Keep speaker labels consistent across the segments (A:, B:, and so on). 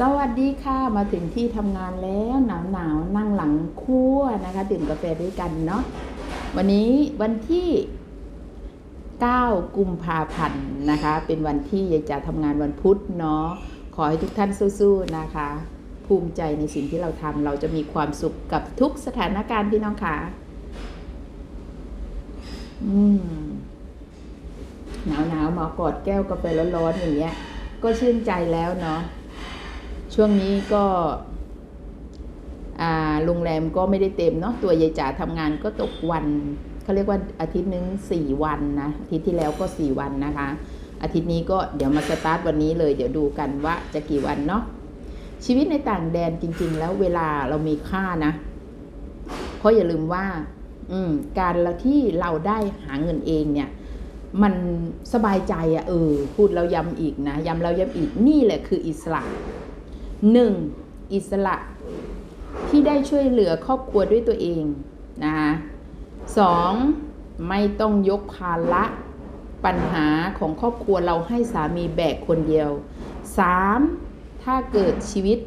A: สวัสดีค่ะมาถึงที่ทำงานแล้วหนาวหนาวนั่งหลังครัวนะคะดื่มกาแฟด้วยกันเนาะวันนี้วันที่ 9 กุมภาพันธ์นะคะ เป็นวันที่ยายจะทำงานวันพุธเนาะขอให้ทุกท่านสู้ๆนะคะ ภูมิใจในสิ่งที่เราทำเราจะมีความสุขกับทุกสถานการณ์พี่น้องค่ะอืมหนาวหนาวมากอดแก้วกาแฟร้อนๆอย่างเงี้ย ก็ชื่นใจแล้วเนาะ ช่วงนี้ก็โรงแรมก็ไม่ได้เต็มเนาะตัวยายจ๋าทำงานก็ตกวันเขาเรียกว่าอาทิตย์หนึงสี่วันนะอาทิตย์ที่แล้วก็สี่วันนะคะ อาทิตย์นี้ก็เดี๋ยวมาสตาร์ทวันนี้เลยเดี๋ยวดูกันว่าจะกี่วันเนาะชีวิตในต่างแดนจริง ๆ แล้วเวลาเรามีค่านะ เพราะอย่าลืมว่า อืม การที่เราได้หาเงินเองเนี่ย มันสบายใจอะเออ พูดแล้วย้ำอีกนะย้ำแล้วย้ำอีกนี่แหละคืออิสระ หนึ่งอิสระที่ได้ช่วยเหลือครอบครัวด้วยตัวเองนะคะสองไม่ต้องยกภาระปัญหาของครอบครัวเราให้สามีแบกคนเดียวสามถ้าเกิดชีวิต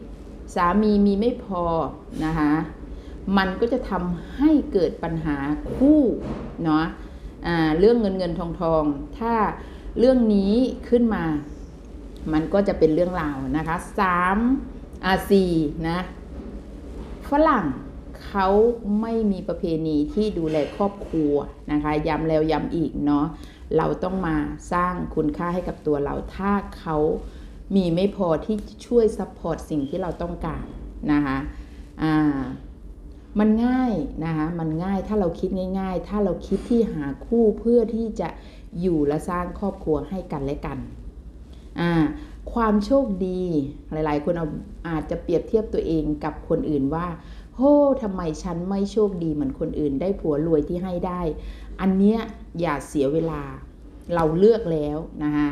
A: สามีมีไม่พอนะคะมันก็จะทำให้เกิดปัญหาคู่เนาะอ่าเรื่องเงินเงินทองทอง ถ้าเรื่องนี้ขึ้นมา มันก็จะเป็นเรื่องราวนะคะสามอาสี่นะ ฝรั่งเขาไม่มีประเพณีที่ดูแลครอบครัวนะคะย้ำแล้วย้ำอีกเนาะเราต้องมาสร้างคุณค่าให้กับตัวเรา ถ้าเขามีไม่พอที่จะช่วยซัพพอร์ตสิ่งที่เราต้องการนะคะอ่ามันง่ายนะคะมันง่ายถ้าเราคิดง่าย ๆ ถ้าเราคิดที่หาคู่เพื่อที่จะอยู่และสร้างครอบครัวให้กันและกัน อ่าความโชคดีหลาย ๆ คนเอาอาจจะเปรียบเทียบตัวเองกับคนอื่นว่าโฮ้ทำไมฉันไม่โชคดีเหมือนคนอื่น ได้ผัวรวยที่ให้ได้ อันเนี้ยอย่าเสียเวลา เราเลือกแล้วนะคะ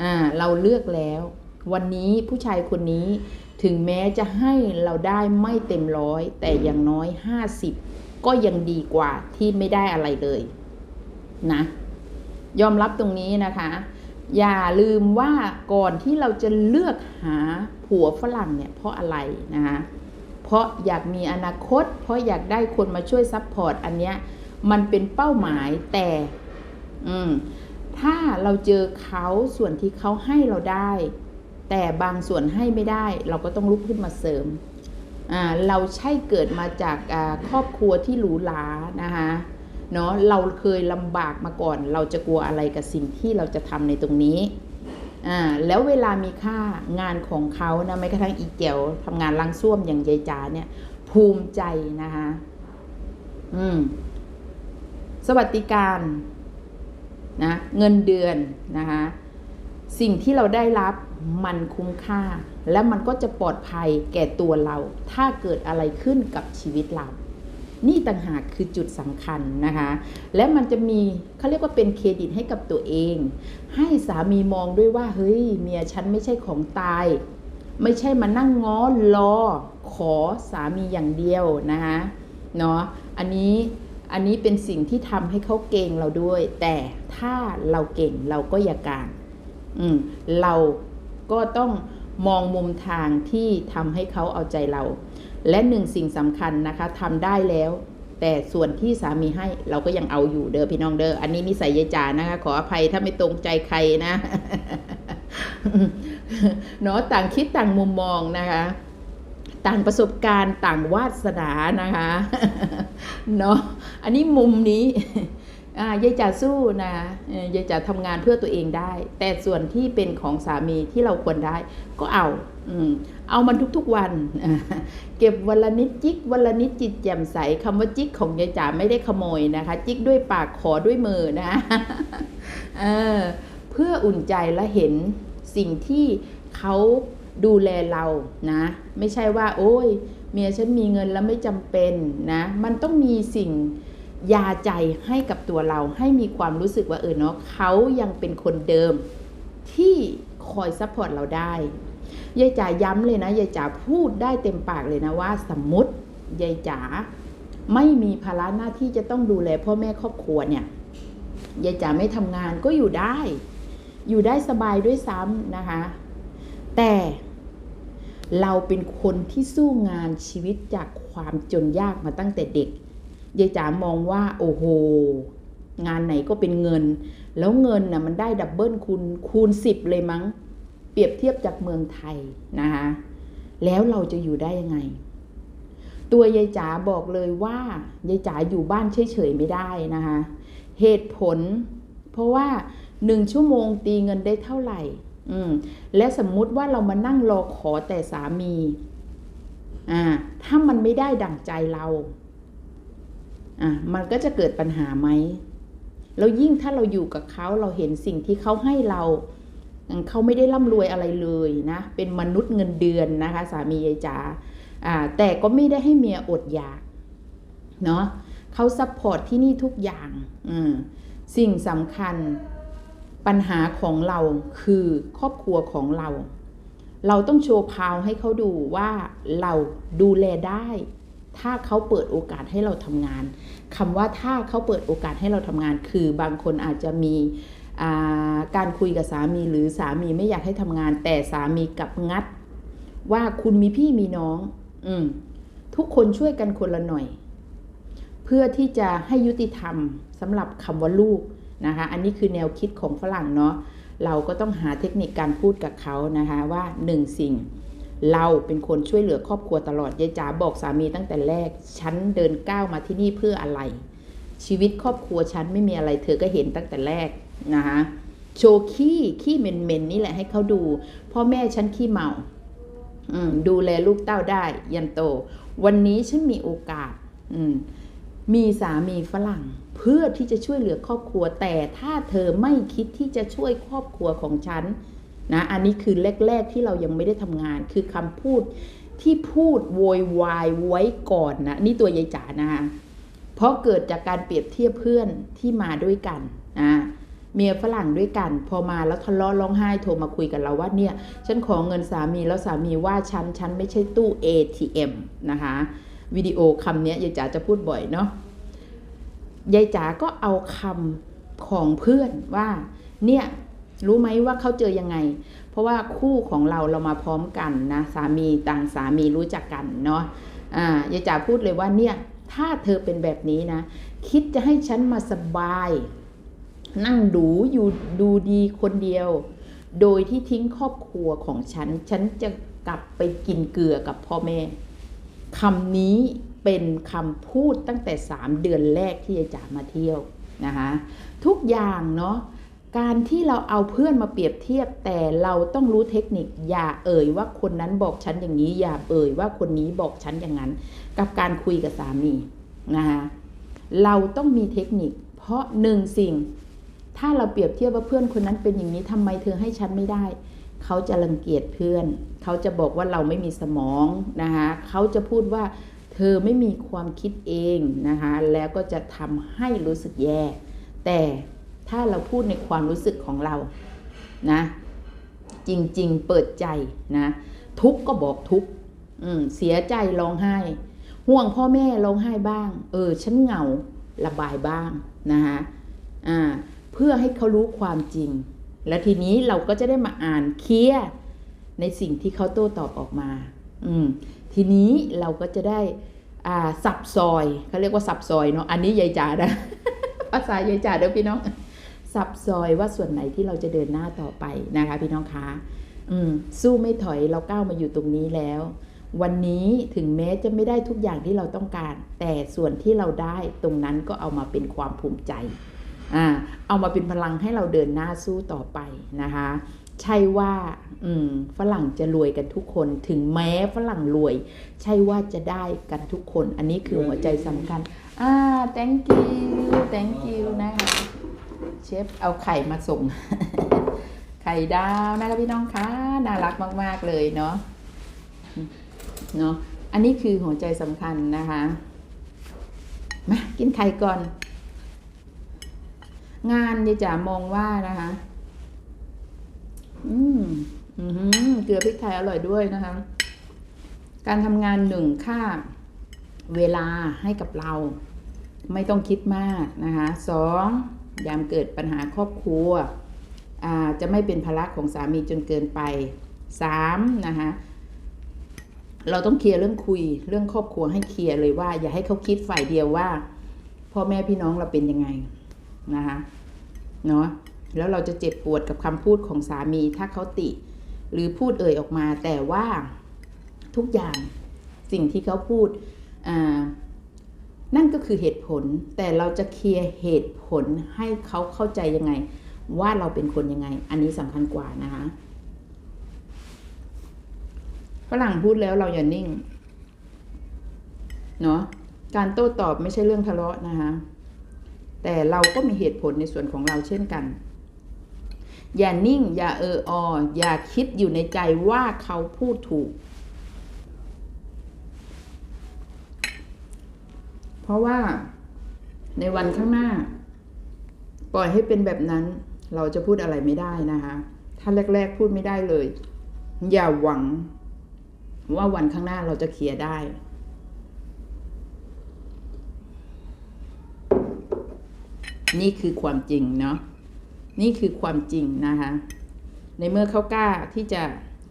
A: อ่าเราเลือกแล้ว วันนี้ผู้ชายคนนี้ถึงแม้จะให้เราได้ไม่เต็มร้อย แต่อย่างน้อย 50 ก็ยังดีกว่าที่ไม่ได้อะไรเลยนะ ยอมรับตรงนี้นะคะ อย่าลืมว่าก่อนที่เราจะเลือกหาผัวฝรั่งเนี่ยเพราะอะไรนะคะเพราะอยากมีอนาคต เพราะอยากได้คนมาช่วยซัพพอร์ตอันเนี้ยมันเป็นเป้าหมายแต่อืมถ้าเราเจอเขาส่วนที่เขาให้เราได้ แต่บางส่วนให้ไม่ได้ เราก็ต้องลุกขึ้นมาเสริมเราใช่เกิดมาจากครอบครัวที่หรูหรานะคะ เนาะเราเคยลำบากมาก่อน เราจะกลัวอะไรกับสิ่งที่เราจะทำในตรงนี้อ่าแล้วเวลามีค่างานของเขานะไม่กระทั่งอีเกียวทำงานล้างส้วมอย่างยายจ๋าเนี่ย ภูมิใจนะคะอืมสวัสดิการนะเงินเดือนนะคะสิ่งที่เราได้รับมันคุ้มค่า และมันก็จะปลอดภัยแก่ตัวเรา ถ้าเกิดอะไรขึ้นกับชีวิตเรา นี่ต่างหากคือจุดสำคัญนะคะ และมันจะมีเขาเรียกว่าเป็นเครดิตให้กับตัวเอง ให้สามีมองด้วยว่าเฮ้ยเมียฉันไม่ใช่ของตาย ไม่ใช่มานั่งง้อรอขอสามีอย่างเดียวนะคะเนาะอันนี้อันนี้เป็นสิ่งที่ทำให้เขาเก่งเราด้วย แต่ถ้าเราเก่งเราก็อย่ากางอืมเราก็ต้องมองมุมทางที่ทำให้เขาเอาใจเรา และหนึ่งสิ่งสำคัญนะคะทำได้แล้ว แต่ส่วนที่สามีให้เราก็ยังเอาอยู่เด้อพี่น้องเด้ออันนี้นิสัยยายจานะคะ ขออภัยถ้าไม่ตรงใจใครนะเนาะต่างคิดต่างมุมมองนะคะ ต่างประสบการณ์ต่างวาสนานะคะเนาะอันนี้มุมนี้ ยายจ๋าสู้นะเอ่อยายจ๋าทำงานเพื่อตัวเองได้ แต่ส่วนที่เป็นของสามีที่เราควรได้ก็เอาอืมเอามันทุกๆวัน เก็บวันละนิดจิกวันละนิดจิตแจ่มใสคำว่าจิกของยายจ๋าไม่ได้ขโมยนะคะ จิกด้วยปากขอด้วยมือนะเออเพื่ออุ่นใจและเห็นสิ่งที่เขาดูแลเรานะ ไม่ใช่ว่า โอ้ยเมียฉันมีเงินแล้วไม่จำเป็นนะ มันต้องมีสิ่ง ยาใจให้กับตัวเราให้มีความรู้สึกว่าเออเนาะเขายังเป็นคนเดิมที่คอยซัพพอร์ตเราได้ยายจ๋าย้ำเลยนะยายจ๋าพูดได้เต็มปากเลยนะว่า สมมติยายจ๋าไม่มีภาระหน้าที่จะต้องดูแลพ่อแม่ครอบครัวเนี่ยยายจ๋าไม่ทำงานก็อยู่ได้ อยู่ได้สบายด้วยซ้ำนะคะ แต่เราเป็นคนที่สู้งานชีวิตจากความจนยากมาตั้งแต่เด็ก ยายจ๋ามองว่า โอ้โห งานไหนก็เป็นเงิน แล้วเงินน่ะมันได้ดับเบิลคูณคูณสิบเลยมั้ง เปรียบเทียบจากเมืองไทยนะคะแล้วเราจะอยู่ได้ยังไง ตัวยายจ๋าบอกเลยว่ายายจ๋าอยู่บ้านเฉยๆไม่ได้นะคะเหตุผล เพราะว่าหนึ่งชั่วโมงตีเงินได้เท่าไหร่ อืม และสมมุติว่าเรามานั่งรอขอแต่สามี อ่า ถ้ามันไม่ได้ดั่งใจเรา อะมันก็จะเกิดปัญหาไหมแล้วยิ่งถ้าเราอยู่กับเขาเราเห็นสิ่งที่เขาให้เราเขาไม่ได้ร่ำรวยอะไรเลยนะเป็นมนุษย์เงินเดือนนะคะ สามียายจ๋าอ่าแต่ก็ไม่ได้ให้เมียอดอยากเนาะเขาซัพพอร์ตที่นี่ทุกอย่างสิ่งสำคัญปัญหาของเราคือครอบครัวของเรา เราต้องโชว์พาวให้เขาดูว่าเราดูแลได้ ถ้าเขาเปิดโอกาสให้เราทำงานคำว่าถ้าเขาเปิดโอกาสให้เราทำงาน คือบางคนอาจจะมีาการคุยกับสามีหรือสามีไม่อยากให้ทำงาน แต่สามีกลับงัด ว่าคุณมีพี่มีน้อง อืมทุกคนช่วยกันคนละหน่อย เพื่อที่จะให้ยุติธรรมสำหรับคำว่าลูกนะคะ อันนี้คือแนวคิดของฝรั่งเนาะเราก็ต้องหาเทคนิคการพูดกับเขานะคะว่าหนึ่งสิ่ง เราเป็นคนช่วยเหลือครอบครัวตลอดยายจ๋าบอกสามีตั้งแต่แรก ฉันเดินก้าวมาที่นี่เพื่ออะไร ชีวิตครอบครัวฉันไม่มีอะไรเธอก็เห็นตั้งแต่แรกนะคะโชว์ขี้ขี้เมนเมนๆนี่แหละให้เขาดูพ่อแม่ฉันขี้เมาอมดูแลลูกเต้าได้ ยันโต วันนี้ฉันมีโอกาสอืมีสามีฝรั่ง เพื่อที่จะช่วยเหลือครอบครัว แต่ถ้าเธอไม่คิดที่จะช่วยครอบครัวของฉัน นะอันนี้คือแรก ๆ ที่เรายังไม่ได้ทำงาน คือคำพูดที่พูดโวยวายไว้ก่อนนะนี่ตัวยายจ๋านะคะเพราะเกิดจากการเปรียบเทียบเพื่อนที่มาด้วยกันนะเมียฝรั่งด้วยกัน พอมาแล้วทะเลาะร้องไห้โทรมาคุยกับเราว่าเนี่ย ฉันขอเงินสามีแล้วสามีว่าฉัน ฉันไม่ใช่ตู้ ATM นะคะวิดีโอคำนี้ยายจ๋าจะพูดบ่อยเนาะยายจ๋าก็เอาคำของเพื่อนว่าเนี่ย รู้ไหมว่าเขาเจอยังไง เพราะว่าคู่ของเราเรามาพร้อมกันนะสามีต่างสามีรู้จักกันเนาะอ่ายายจ๋าพูดเลยว่าเนี่ยถ้าเธอเป็นแบบนี้นะ คิดจะให้ฉันมาสบาย นั่งดูอยู่ดูดีคนเดียว โดยที่ทิ้งครอบครัวของฉัน ฉันจะกลับไปกินเกลือกับพ่อแม่คำนี้เป็นคำพูดตั้งแต่ 3 เดือนแรกที่ยายจ๋ามาเที่ยวนะคะทุกอย่างเนาะ การที่เราเอาเพื่อนมาเปรียบเทียบ แต่เราต้องรู้เทคนิค อย่าเอ่ยว่าคนนั้นบอกฉันอย่างนี้ อย่าเอ่ยว่าคนนี้บอกฉันอย่างนั้น กับการคุยกับสามีนะคะเราต้องมีเทคนิค เพราะหนึ่งสิ่ง ถ้าเราเปรียบเทียบว่าเพื่อนคนนั้นเป็นอย่างนี้ทำไมเธอให้ฉันไม่ได้ เขาจะรังเกียจเพื่อน เขาจะบอกว่าเราไม่มีสมองนะคะเขาจะพูดว่าเธอไม่มีความคิดเองนะคะแล้วก็จะทำให้รู้สึกแย่ แต่ ถ้าเราพูดในความรู้สึกของเรานะจริง ๆ เปิดใจนะทุกก็บอกทุกเสียใจร้องไห้ ห่วงพ่อแม่ร้องไห้บ้าง เออฉันเหงาระบายบ้างนะคะอ่าเพื่อให้เขารู้ความจริง แล้วทีนี้เราก็จะได้มาอ่านเคลียในสิ่งที่เขาโต้ตอบออกมา อืมทีนี้เราก็จะได้อ่าสับซอยเขาเรียกว่าสับซอยเนาะอันนี้ยายจ๋านะภาษายายจ๋าเด้อพี่น้อง สับซอยว่าส่วนไหนที่เราจะเดินหน้าต่อไปนะคะ พี่น้องคะอืมสู้ไม่ถอยเราก้าวมาอยู่ตรงนี้แล้ว วันนี้ถึงแม้จะไม่ได้ทุกอย่างที่เราต้องการ แต่ส่วนที่เราได้ตรงนั้นก็เอามาเป็นความภูมิใจอ่าเอามาเป็นพลังให้เราเดินหน้าสู้ต่อไปนะคะ ใช่ว่าอืมฝรั่งจะรวยกันทุกคน ถึงแม้ฝรั่งรวย ใช่ว่าจะได้กันทุกคน อันนี้คือหัวใจสำคัญอ่า thank you thank you นะคะ เชฟเอาไข่มาส่ง ไข่ดาวนะคะพี่น้องคะน่ารักมาก ๆ เลยเนาะเนาะอันนี้คือหัวใจสำคัญนะคะ มากินไข่ก่อน งานยายจ๋ามองว่านะคะ อืมอือหือเกลือพริกไทยอร่อยด้วยนะคะ การทำงานหนึ่งค่าเวลาให้กับเรา ไม่ต้องคิดมากนะคะสอง ยามเกิดปัญหาครอบครัวจะไม่เป็นภาระของสามีจนเกินไปสามนะคะเราต้องเคลียร์เรื่องคุยเรื่องครอบครัวให้เคลียร์เลยว่า อย่าให้เขาคิดฝ่ายเดียวว่า พ่อแม่พี่น้องเราเป็นยังไงนะคะเนาะแล้วเราจะเจ็บปวดกับคำพูดของสามีถ้าเขาติ หรือพูดเอ่ยออกมา แต่ว่าทุกอย่างสิ่งที่เขาพูดอ่า นั่นก็คือเหตุผลแต่เราจะเคลียร์เหตุผลให้เขาเข้าใจยังไง ว่าเราเป็นคนยังไง อันนี้สำคัญกว่านะคะฝรั่งพูดแล้วเราอย่านิ่งเนาะการโต้ตอบไม่ใช่เรื่องทะเลาะนะคะแต่เราก็มีเหตุผลในส่วนของเราเช่นกัน อย่านิ่ง อย่าเออออย่าคิดอยู่ในใจว่าเขาพูดถูก เพราะว่าในวันข้างหน้า ปล่อยให้เป็นแบบนั้น เราจะพูดอะไรไม่ได้นะคะ ถ้าแรก ๆ พูดไม่ได้เลย อย่าหวังว่าวันข้างหน้าเราจะเคลียร์ได้ นี่คือความจริงเนาะนี่คือความจริงนะคะ ในเมื่อเขากล้าที่จะ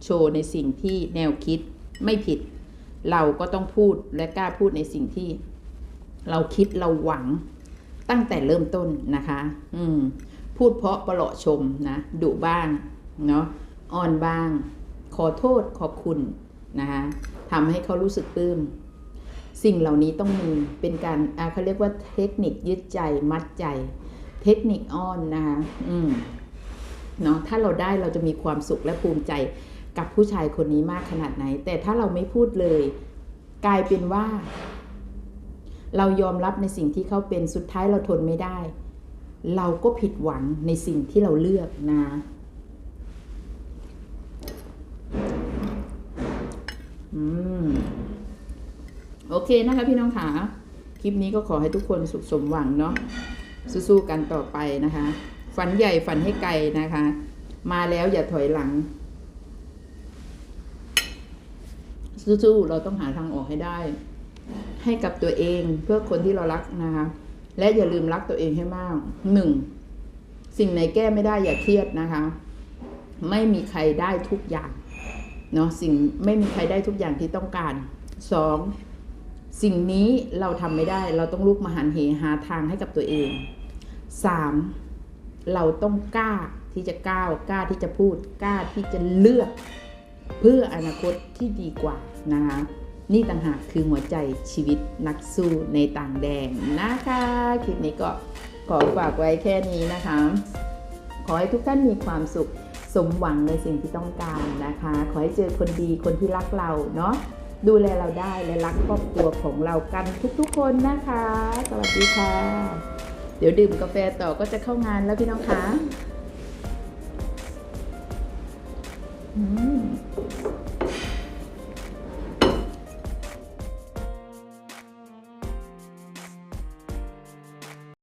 A: โชว์ในสิ่งที่แนวคิดไม่ผิด เราก็ต้องพูดและกล้าพูดในสิ่งที่ เราคิดเราหวังตั้งแต่เริ่มต้นนะคะ อืม พูดเพราะประหลาะชมนะดุบ้างเนาะอ่อนบ้าง ขอโทษขอบคุณนะคะทำให้เขารู้สึกปลื้มสิ่งเหล่านี้ต้องมีเป็นการอ่าเขาเรียกว่าเทคนิคยึดใจมัดใจ เทคนิคอ้อนนะคะอืมเนาะถ้าเราได้เราจะมีความสุขและภูมิใจกับผู้ชายคนนี้มากขนาดไหน แต่ถ้าเราไม่พูดเลย กลายเป็นว่า เรายอมรับในสิ่งที่เขาเป็นสุดท้ายเราทนไม่ได้ เราก็ผิดหวังในสิ่งที่เราเลือกนะ อืม โอเคนะคะพี่น้องขาคลิปนี้ก็ขอให้ทุกคนสุขสมหวังเนาะสู้ๆกันต่อไปนะคะ ฝันใหญ่ฝันให้ไกลนะคะ มาแล้วอย่าถอยหลังสู้ๆเราต้องหาทางออกให้ได้ ให้กับตัวเองเพื่อคนที่เรารักนะคะ และอย่าลืมรักตัวเองให้มากหนึ่งสิ่งไหนแก้ไม่ได้อย่าเครียดนะคะ ไม่มีใครได้ทุกอย่างเนาะสิ่งไม่มีใครได้ทุกอย่างที่ต้องการสองสิ่งนี้เราทำไม่ได้ เราต้องลุกมาหันเหหาทางให้กับตัวเองสามเราต้องกล้าที่จะก้าวกล้าที่จะพูดกล้าที่จะเลือก เพื่ออนาคตที่ดีกว่านะคะ นี่ต่างหากคือหัวใจชีวิตนักสู้ในต่างแดงนะคะ คลิปนี้ก็ขอฝากไว้แค่นี้นะคะ ขอให้ทุกท่านมีความสุขสมหวังในสิ่งที่ต้องการนะคะ ขอให้เจอคนดีคนที่รักเราเนาะดูแลเราได้และรักครอบครัวของเรากันทุกๆคนนะคะ สวัสดีค่ะ เดี๋ยวดื่มกาแฟต่อก็จะเข้างานแล้วพี่น้องคะ อืม